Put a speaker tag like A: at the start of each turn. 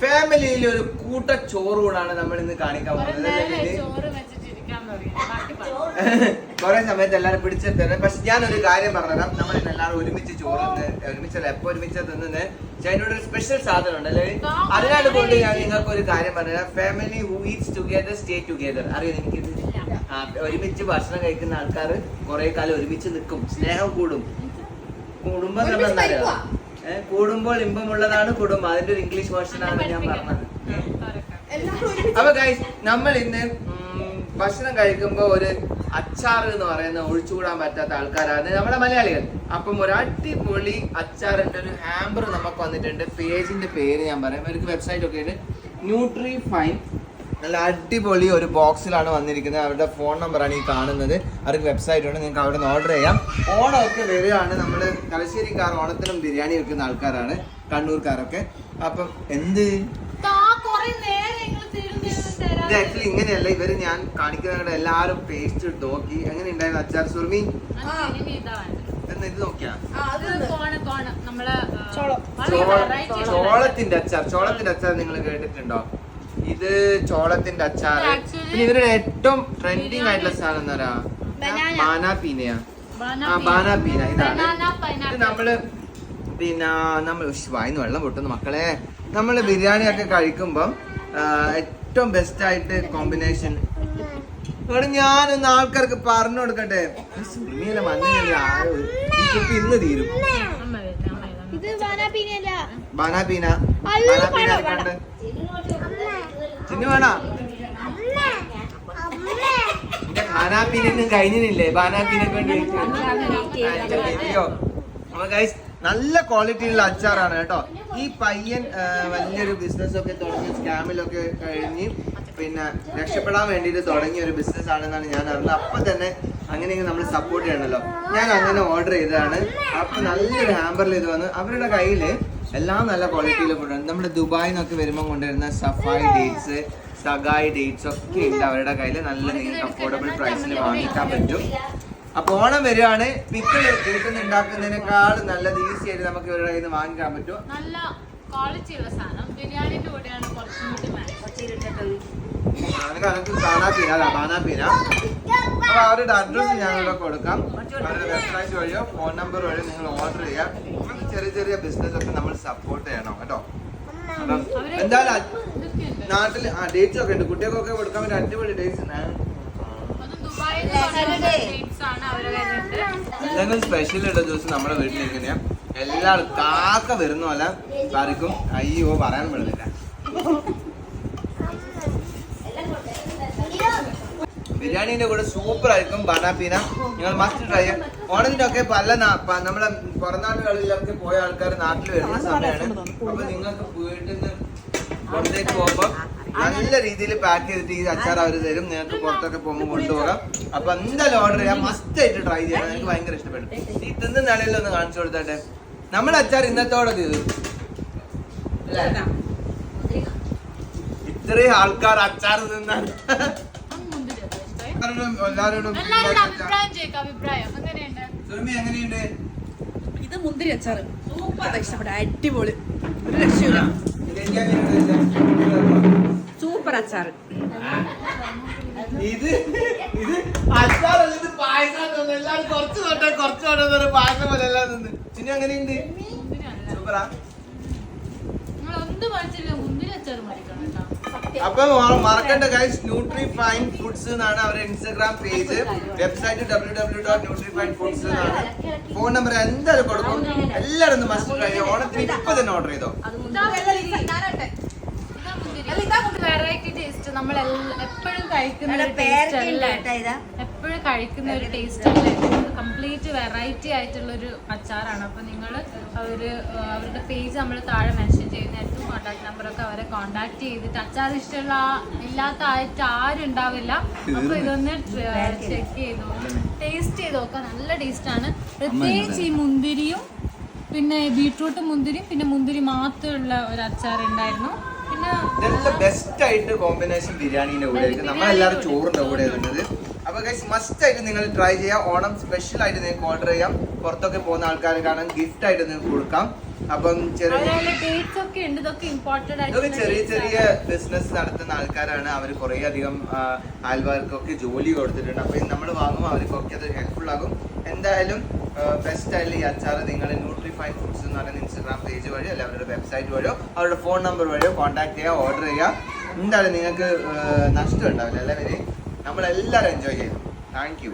A: ഫാമിലിയിൽ ഒരു കൂട്ട ചോറൂടാണ് നമ്മൾ ഇന്ന് കാണിക്കാൻ പോകുന്നത്. കൊറേ സമയത്ത് എല്ലാരും പിടിച്ചെത്തരുന്നത് പക്ഷെ ഞാനൊരു കാര്യം പറഞ്ഞുതരാം. നമ്മൾ ഇന്ന് എല്ലാവരും ഒരുമിച്ച് ചോറ് തിന്ന് ഒരുമിച്ചല്ല എപ്പോ ഒരുമിച്ച് തിന്നുന്നത് ചൈനയുടെ ഒരു സ്പെഷ്യൽ സാധനം ഉണ്ട് അല്ലേ? അതിനാണ് കൊണ്ട് ഞാൻ നിങ്ങൾക്ക് ഒരു കാര്യം പറഞ്ഞുതരാം. Family who eats together stay together അറിയാം എനിക്ക് ആ, ഒരുമിച്ച് ഭക്ഷണം കഴിക്കുന്ന ആൾക്കാർ കുറെ കാലം ഒരുമിച്ച് നിൽക്കും. സ്നേഹം കൂടും. കുടുംബം എന്ന് കൂടുമ്പോൾ ഇമ്പമുള്ളതാണ് കുടുംബം അതിന്റെ ഒരു ഇംഗ്ലീഷ് വേർഷൻ ആണ് ഞാൻ പറഞ്ഞത്. അപ്പൊ ഗൈസ് നമ്മൾ ഇന്ന് ഭക്ഷണം കഴിക്കുമ്പോ ഒരു അച്ചാർ എന്ന് പറയുന്ന ഒഴിച്ചുകൂടാൻ പറ്റാത്ത ആൾക്കാരാണ് നമ്മുടെ മലയാളികൾ. അപ്പം ഒരു അടിപൊളി അച്ചാറിന്റെ ഒരു ഹാമ്പർ നമുക്ക് വന്നിട്ടുണ്ട്. പേജിന്റെ പേര് ഞാൻ പറയാം. അവർക്ക് വെബ്സൈറ്റ് ഒക്കെ ഉണ്ട്. ന്യൂട്രി ഫൈൻ നല്ല അടിപൊളി ഒരു ബോക്സിലാണ് വന്നിരിക്കുന്നത്. അവരുടെ ഫോൺ നമ്പറാണ് ഈ കാണുന്നത്. അവർക്ക് വെബ്സൈറ്റ് ഉണ്ട്. നിങ്ങൾക്ക് അവിടെ നിന്ന് ഓർഡർ ചെയ്യാം. ഓണമൊക്കെ വരികയാണ്. നമ്മൾ തലശ്ശേരിക്കാർ ഓണത്തിനും ബിരിയാണി വെക്കുന്ന ആൾക്കാരാണ്. കണ്ണൂർക്കാരൊക്കെ അപ്പം എന്ത്. ആക്ച്വലി ഇങ്ങനെയല്ല. ഇവർ ഞാൻ കാണിക്കുന്നവരുടെ എല്ലാരും പേസ്റ്റ് നോക്കി. എങ്ങനെ ഉണ്ടായിരുന്നു അച്ചാർ സുർമി?
B: ഇതാ
A: ഇത് നോക്കിയാ? ചോളത്തിന്റെ അച്ചാർ. ചോളത്തിന്റെ അച്ചാർ നിങ്ങൾ കേട്ടിട്ടുണ്ടോ? ഇത് ചോളത്തിന്റെ അച്ചാർ പിന്നെ ഇവരുടെ ഏറ്റവും ട്രെൻഡിങ് ആയിട്ടുള്ള സാധനം എന്താ പറയാ. ബാനാ പീനയാ. ആ. ബാനാ പീന. ഇതാണ്. ഇത് നമ്മൾ പിന്നെ നമ്മൾ വായിന്ന് വെള്ളം പൊട്ടുന്നു മക്കളെ. നമ്മൾ ബിരിയാണി ഒക്കെ കഴിക്കുമ്പം ഏറ്റവും ബെസ്റ്റ് ആയിട്ട് കോമ്പിനേഷൻ ഞാനൊന്ന് ആൾക്കാർക്ക് പറഞ്ഞു കൊടുക്കട്ടെ. ഇന്ന് തീരും.
B: അമ്മ വരുന്നു, അമ്മ വരുന്നു.
C: ഇത് ബാനാപ്പീനല്ല
A: ബാനാ പീന
C: അയ്യോ,
A: ബാനാ പീന
C: വേണം,
A: കണ്ട് ചിന്നു വേണോ? എന്റെ ഖാനാപ്പീനും കഴിഞ്ഞില്ലേ ബാനാപ്പീനെ കൊണ്ട് അയ്യോ. അപ്പൊ ഗൈസ് നല്ല ക്വാളിറ്റിയുള്ള അച്ചാറാണ് കേട്ടോ. ഈ പയ്യൻ വലിയൊരു ബിസിനസ് ഒക്കെ തുടങ്ങി സ്കാമിലൊക്കെ കഴിഞ്ഞ് പിന്നെ രക്ഷപ്പെടാൻ വേണ്ടിയിട്ട് തുടങ്ങിയ ഒരു ബിസിനസ് ആണെന്നാണ് ഞാൻ അറിഞ്ഞത് അപ്പൊ തന്നെ അങ്ങനെ നമ്മൾ സപ്പോർട്ട് ചെയ്യണല്ലോ. ഞാൻ അങ്ങനെ ഓർഡർ ചെയ്തതാണ്. അപ്പൊ നല്ലൊരു ഹാമ്പറിൽ ഇത് വന്ന് അവരുടെ കയ്യിൽ എല്ലാം നല്ല ക്വാളിറ്റിയിലെ ഫുഡാണ് നമ്മുടെ ദുബായിൽ നിന്നൊക്കെ വരുമ്പോൾ കൊണ്ടുവരുന്ന സഫായി ഡേറ്റ്സ് സഗായ് ഡേറ്റ്സ് ഒക്കെ ഉണ്ട് അവരുടെ കയ്യിൽ. നല്ല നിങ്ങൾക്ക് അഫോർഡബിൾ പ്രൈസിൽ വാങ്ങിക്കാൻ പറ്റും. അപ്പൊ ഓണം വരികയാണ്. പിക്കിൾ വീട്ടിൽ നിന്ന് ഉണ്ടാക്കുന്നതിനേക്കാൾ നല്ലത് ഈസി ആയിട്ട് നമുക്ക് ഇവരുടെ കയ്യിൽ നിന്ന് വാങ്ങിക്കാൻ പറ്റും.
B: നല്ല ക്വാളിറ്റി ഉള്ള സാധനം. ബിരിയാണിന്റെ കൂടെയാണ് കുറച്ചും കൂടി
A: അനക്ക് കാണാപ്പീന അല്ല ബാനാപ്പീന അപ്പൊ അവരുടെ അഡ്രസ്സ് ഇവിടെ കൊടുക്കാം. അവരുടെ വെബ്സൈറ്റ് വഴിയോ ഫോൺ നമ്പർ വഴിയോ നിങ്ങൾ ഓർഡർ ചെയ്യാം ചെറിയ ചെറിയ ബിസിനസ് ഒക്കെ നമ്മൾ സപ്പോർട്ട് ചെയ്യണം കേട്ടോ. എന്തായാലും നാട്ടിൽ ആ ഡേറ്റ്സ് ഒക്കെ ഉണ്ട്. കുട്ടികൾക്കൊക്കെ കൊടുക്കാൻ പറ്റിയ അടിപൊളി ഡേറ്റ്സ്. ഞങ്ങൾ സ്പെഷ്യൽ ഇട്ട ദിവസം നമ്മുടെ വീട്ടിൽ എങ്ങനെയാ എല്ലാവരും കാക്ക വരുന്ന പോലെ ആർക്കും അയ്യോ പറയാൻ പാടില്ല ബിരിയാണിന്റെ കൂടെ സൂപ്പർ ആയിരിക്കും ബനാപ്പീന നിങ്ങൾ മസ്റ്റ് ട്രൈ ചെയ്യാം ഓണത്തിനൊക്കെ പല നമ്മളെ പുറനാടുകളിലൊക്കെ പോയ ആൾക്കാർ നാട്ടിൽ വരുന്ന സമയമാണ് അപ്പൊ നിങ്ങൾക്ക് വീട്ടിൽ നിന്ന് പുറത്തേക്ക് നല്ല രീതിയിൽ പാക്ക് ചെയ്തിട്ട് ഈ അച്ചാർ അവർ തരും. നിങ്ങൾക്ക് പുറത്തൊക്കെ പോകുമ്പോൾ കൊണ്ടുപോകാം. അപ്പൊ എന്തായാലും ഓർഡർ ചെയ്യാം. മസ്റ്റ് ആയിട്ട് ട്രൈ ചെയ്യണം. എനിക്ക് ഭയങ്കര ഇഷ്ടപ്പെടും ഈ തിന്ന നാളിൽ ഒന്ന് കാണിച്ചു കൊടുത്തട്ടെ? നമ്മൾ അച്ചാർ ഇന്നത്തോടെ അല്ലേ? ഇത്രയും ആൾക്കാർ അച്ചാർ തിന്നാൻ
B: ഉം, മുന്തിരി ഒക്കെ ഇഷ്ടായി.
A: എല്ലാവരോടും
B: അഭിപ്രായം ചോദിക്കാം അഭിപ്രായം. എങ്ങനെയുണ്ട്
A: സുരമി എങ്ങനെയുണ്ട്?
C: ഇത് മുന്തിരി അച്ചാർ. സൂപ്പർ. ഇഷ്ടപ്പെട്ട. അടിപൊളി. ഒരു രക്ഷയില്ല സൂപ്പർ അച്ചാർ.
A: ഇത് ഇത് ഇത് പായസം തോന്നുന്നു എല്ലാവരും കുറച്ച് തൊട്ടേ കുറച്ച് തൊട്ടേ പായസം പോലെ എല്ലാം നിന്ന് ചിന്നു എങ്ങനെയുണ്ട്? സൂപ്പറാ
B: നിങ്ങൾ എന്ത് പഠിച്ചില്ല മുന്തിരി അച്ചാർ മരിക്കണം കേട്ടോ
A: അപ്പൊ മറക്കണ്ട ഗൈസ് ന്യൂട്രി ഫൈൻ ഫുഡ്സ് എന്നാണ് അവരുടെ Instagram page website W W dot nutri fine foods എന്നാണ് ഫോൺ നമ്പർ എന്തായാലും കൊടുക്കും. എല്ലാവരും ഒന്ന് മസ്റ്റ് ട്രൈ ചെയ്യും ഓണത്തിന് ഇപ്പൊ തന്നെ ഓർഡർ ചെയ്തോ?
B: വെറൈറ്റി ടേസ്റ്റ് നമ്മൾ എപ്പോഴും കഴിക്കുന്ന ഒരു ടേസ്റ്റ് അല്ല? എപ്പോഴും കഴിക്കുന്ന ഒരു ടേസ്റ്റ് അല്ല? കംപ്ലീറ്റ് വെറൈറ്റി ആയിട്ടുള്ളൊരു അച്ചാറാണ്. അപ്പോൾ നിങ്ങൾ അവർ അവരുടെ പേജ് നമ്മൾ താഴെ മെൻഷൻ ചെയ്യുന്നതായിരിക്കും. കോൺടാക്ട് നമ്പറൊക്കെ അവരെ കോൺടാക്ട് ചെയ്തിട്ട് അച്ചാർ ഇഷ്ടമുള്ള ഇല്ലാത്ത ആയിട്ട് ആരും ഉണ്ടാവില്ല. അപ്പോൾ ഇതൊന്ന് ചെക്ക് ചെയ്ത് ടേസ്റ്റ് ചെയ്ത് നോക്കാം. നല്ല ടേസ്റ്റാണ് ആണ്. പ്രത്യേകിച്ച് ഈ മുന്തിരിയും പിന്നെ ബീട്രൂട്ട് മുന്തിരിയും പിന്നെ മുന്തിരി മാത്രമുള്ള ഒരു അച്ചാർ ഉണ്ടായിരുന്നു. പിന്നെ
A: ഇതെല്ലാം ബെസ്റ്റ് ആയിട്ട് കോമ്പിനേഷൻ ബിരിയാണിന്റെ കൂടെ ആയിരിക്കും. നമ്മളെല്ലാവരും ചോറിന്റെ കൂടെ വരുന്നത് അപ്പൊ ഗൈസ് മസ്റ്റ് ആയിട്ട് നിങ്ങൾ ട്രൈ ചെയ്യാം. ഓണം സ്പെഷ്യൽ ആയിട്ട് നിങ്ങൾക്ക് ഓർഡർ ചെയ്യാം. പുറത്തൊക്കെ പോകുന്ന ആൾക്കാർക്കാണ് കാണാൻ ഗിഫ്റ്റ് ആയിട്ട് നിങ്ങൾക്ക് കൊടുക്കാം. അപ്പം ചെറിയ
B: ഇതൊക്കെ
A: ചെറിയ ചെറിയ ബിസിനസ് നടത്തുന്ന ആൾക്കാരാണ്. അവർ കുറേ അധികം ആ, അയൽക്കാർക്കൊക്കെ ജോലി കൊടുത്തിട്ടുണ്ട്. അപ്പൊ നമ്മൾ വാങ്ങുമ്പോൾ അവർക്കൊക്കെ അത് ഹെൽപ്ഫുൾ ആകും. എന്തായാലും ബെസ്റ്റ് ആയാലും ഈ അച്ചാർ നിങ്ങൾ ന്യൂട്രിഫൈൻ ഫുഡ്സ് എന്ന് പറയുന്ന ഇൻസ്റ്റാഗ്രാം പേജ് വഴിയോ അല്ലെങ്കിൽ അവരുടെ വെബ്സൈറ്റ് വഴിയോ അവരുടെ ഫോൺ നമ്പർ വഴിയോ കോൺടാക്ട് ചെയ്യുക ഓർഡർ ചെയ്യുക എന്തായാലും നിങ്ങൾക്ക് നഷ്ടം ഉണ്ടാവില്ല എല്ലാവരെയും നമ്മളെല്ലാവരും എൻജോയ് ചെയ്തു. Thank you